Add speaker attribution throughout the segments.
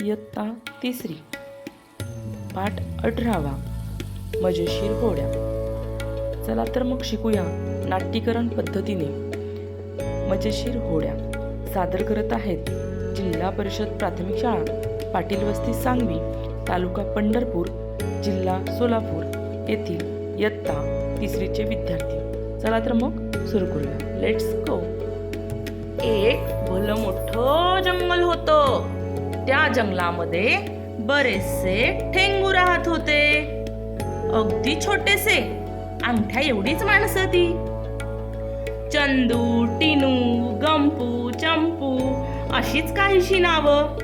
Speaker 1: इयत्ता तिसरी. पाठ अठरावा. मजेशीर होड्या चला तर मग शिकूया नाट्यीकरण पद्धतीने. मजेशीर होड्या सादर करत आहेत जिल्हा परिषद प्राथमिक शाळा पाटील वस्ती सांगवी तालुका पंढरपूर जिल्हा सोलापूर येथील इयत्ता तिसरीचे विद्यार्थी. चला तर मग सुरू करूया. लेट्स गो एक भलं मोठं जंगल होतं. त्या जंगलामध्ये बरेचसे ठेंगू राहत होते. अगदी छोटेसे अंगठ्या एवढीच माणसं ती. चंदू टिनू गंपू चंपू अशीच काहीशी नावं.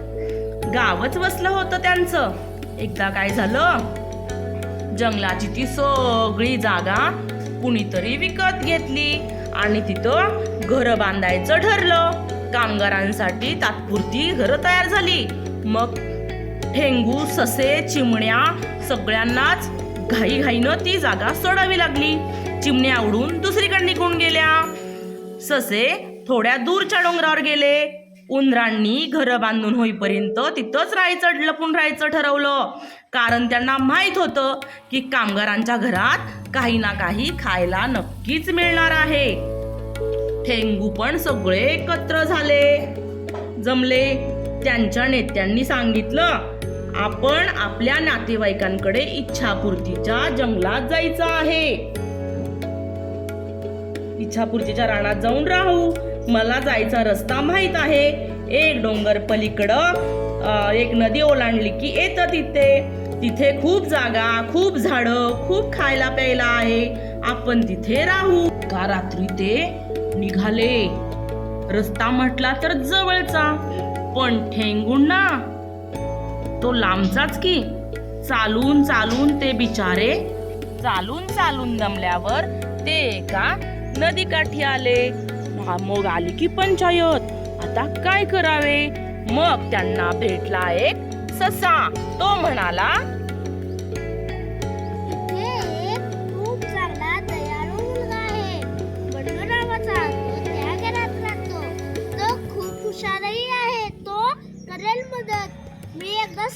Speaker 1: गावच वसलं होतं त्यांचं. एकदा काय झालं? जंगलाची ती सगळी जागा कुणीतरी विकत घेतली आणि तिथं घरं बांधायचं ठरलं. कामगारांसाठी तात्पुरती घरं तयार झाली. मग ठेंगू ससे चिमण्या सगळ्यांनाच घाईघाईनं ती जागा सोडावी लागली. चिमण्या उडून दुसरीकडे निघून गेल्या. ससे थोड्या दूरच्या डोंगरावर गेले. उंदरांनी घरं बांधून होईपर्यंत तिथंच राहायचं लपून राहायचं ठरवलं. कारण त्यांना माहीत होतं की कामगारांच्या घरात काही ना काही खायला नक्कीच मिळणार आहे. ठेंगू पण सगळे एकत्र झाले. जमले त्यांच्या नेत्यांनी सांगितलं आपण आपल्या नातेवाईकांकडे इच्छापूर्तीच्या जंगलात जायचं आहे. इच्छापूर्तीच्या रानात जाऊन राहू. मला जायचा रस्ता माहीत आहे. एक डोंगर पलीकडं एक नदी ओलांडली की येतं तिथे. तिथे खूप जागा खूप झाडं खूप खायला प्यायला आहे. आपण तिथे राहू. का रात्री ते निघाले. रस्ता म्हटला तर जवळचा पण ठेंगून ना. तो लांबचाच की. चालून चालून ते बिचारे चालून चालून दमल्यावर ते एका नदीकाठी आले. मग आली की पंचायत. आता काय करावे? मग त्यांना भेटला एक ससा. तो म्हणाला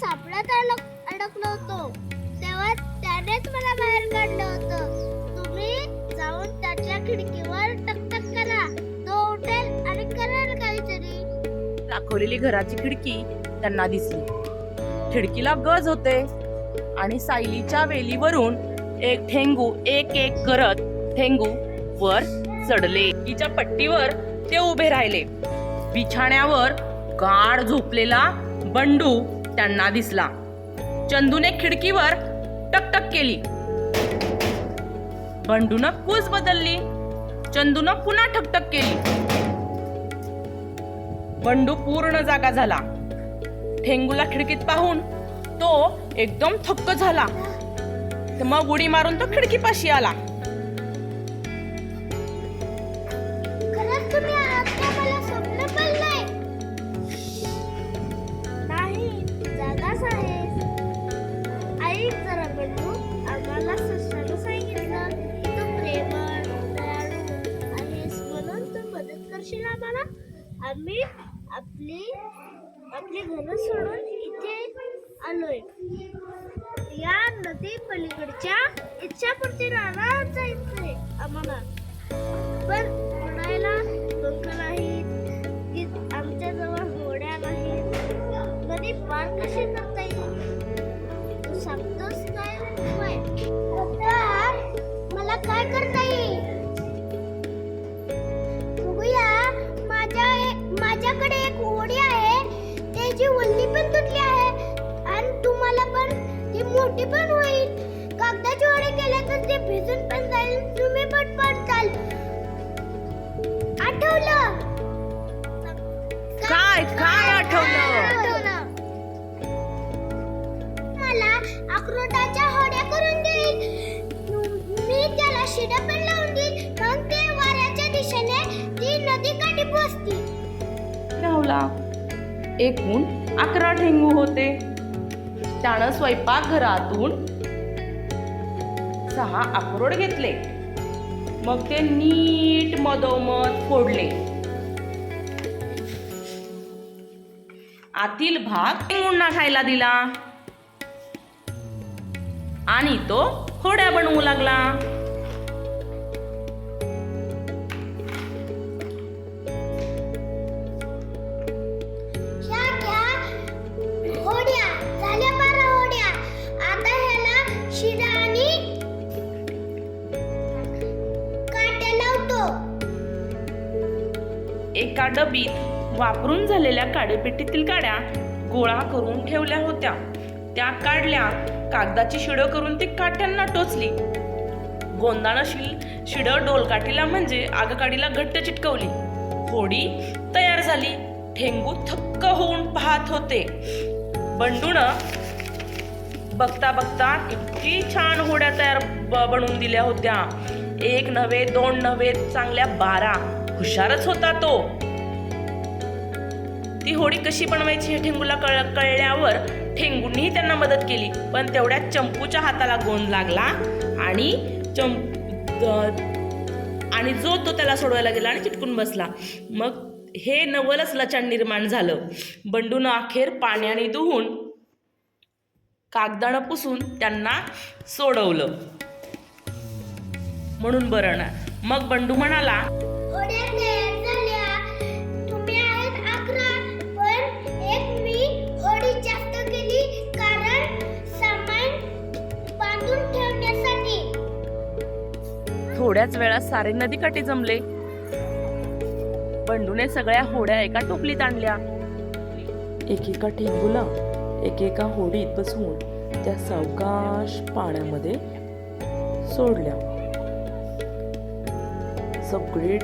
Speaker 2: मी अडक अडकलो होतो. तेव्हा त्यानेच मला बाहेर काढलं होतं. तुम्ही जाऊन त्याच्या खिडकीवर टकटक करा. तो उठेल आणि करेल काहीतरी.
Speaker 1: दाखवलेली घराची खिडकी त्यांना दिसली. खिडकीला गज होते आणि सायलीच्या वेलीवरून एक ठेंगू एक एक करत ठेंगू वर चढले. तिच्या पट्टीवर ते उभे राहिले. बिछाण्यावर गाढ झोपलेला बंडू त्यांना दिसला. चंदूने खिडकीवर टकटक केली. बंडून कूस बदलली. चंदून पुन्हा ठकटक केली. बंडू पूर्ण जागा झाला. ठेंगूला खिडकीत पाहून तो एकदम थक्क झाला. मग उडी मारून तो खिडकीपाशी आला.
Speaker 2: करशील आम्ही आपली आपली घरं सोडून इथे आलोय. या नदी पलीकडच्या इच्छापूर्ती राहणार जायचंय आम्हाला. पण म्हणायला पंख नाहीत की आमच्याजवळ होड्या नाहीत. नदी पार कशी करता येईल? तू सांगतोस काय? होय. मला काय करता माझ्याकडे एक होडी आहे. त्याची वल्ली पण तुटली आहे. आणि तुम्हाला पण. ती मोठी पण होईल. कागदाची होडी केल्या तर ते भिजून पण जाईल. तुम्ही पण पडताल आठवलं?
Speaker 1: काय काय आठवलं?
Speaker 2: आठवलं. मला अक्रोटाच्या होड्या करून देईल. मी त्याला शिड्या पण पोचतील
Speaker 1: एकूण अकरा ठेंगू होते. त्यानं स्वयंपाकघरातून सहा अक्रोड घेतले. मग ते नीट मधोमध फोडले. आतील भाग टेंगुंना खायला दिला. आणि तो खोड्या बनवू लागला. एका डबीत वापरून झालेल्या काडेपेटीतील काड्या गोळा करून ठेवल्या होत्या. त्या काढल्या कागदाची शिडं करून ती काट्यांना टोचली. गोंदानं शिडं डोलकाठीला म्हणजे आगकाडीला घट्ट चिटकवली. होडी तयार झाली. ठेंगू थक्क होऊन पाहत होते. बंडून बघता बघता इतकी छान होड्या तयार ब- बनवून दिल्या होत्या. एक नव्हे दोन नव्हे चांगल्या बारा. हुशारच होता तो. ती होडी कशी बनवायची हे ठेंगूला कळ कळल्यावर ठेंगूंनीही त्यांना मदत केली. पण तेवढ्यात चंपूच्या हाताला गोंद लागला आणि चंप आणि जो तो त्याला सोडवायला गेला आणि चिटकून बसला. मग हे नवलच लचाण निर्माण झालं. बंडून अखेर पाण्याने धुवून कागदानं पुसून त्यांना सोडवलं. म्हणून बरं ना मग बंडू म्हणाला थोड्याच वेळात सारे नदीकाठी जमले. बंडूने सगळ्या होड्या एका टोपलीत आणल्या. एकेका ठेंगूला एकेका होडीत बसवून त्या सावकाश पाण्यामध्ये सोडल्या. सगळी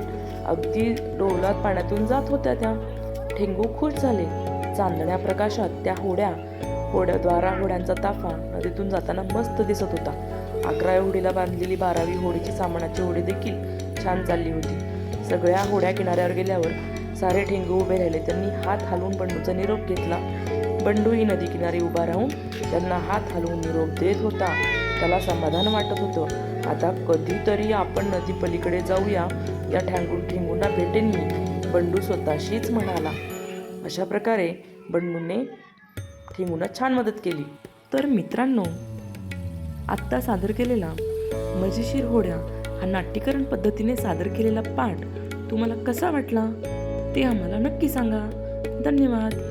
Speaker 1: अगदी डोलात पाण्यातून जात होत्या त्या. ठेंगू खुश झाले. चांदण्या प्रकाशात त्या होड्या होड्याद्वारा होड्यांचा ताफा नदीतून जाताना मस्त दिसत होता. अकरा होडीला बांधलेली बारावी होडीची सामानाची होडी देखील छान चालली होती. सगळ्या होड्या किनाऱ्यावर गेल्यावर सारे ठेंगू उभे राहिले. त्यांनी हात हलवून बंडूचा निरोप घेतला. बंडूही नदी किनारी उभा राहून त्यांना हात हलवून निरोप देत होता. त्याला समाधान वाटत होतं. आता कधीतरी आपण नदी पलीकडे जाऊया. या ठेंगू ठेंगूंना भेटेन मी बंडू स्वतःशीच म्हणाला. अशा प्रकारे बंडूने ठेंगूंना छान मदत केली. तर मित्रांनो आत्ता सादर केलेला मजेशीर होड्या हा नाट्यकरण पद्धतीने सादर केलेला पाठ तुम्हाला कसा वाटला ते आम्हाला नक्की सांगा. धन्यवाद.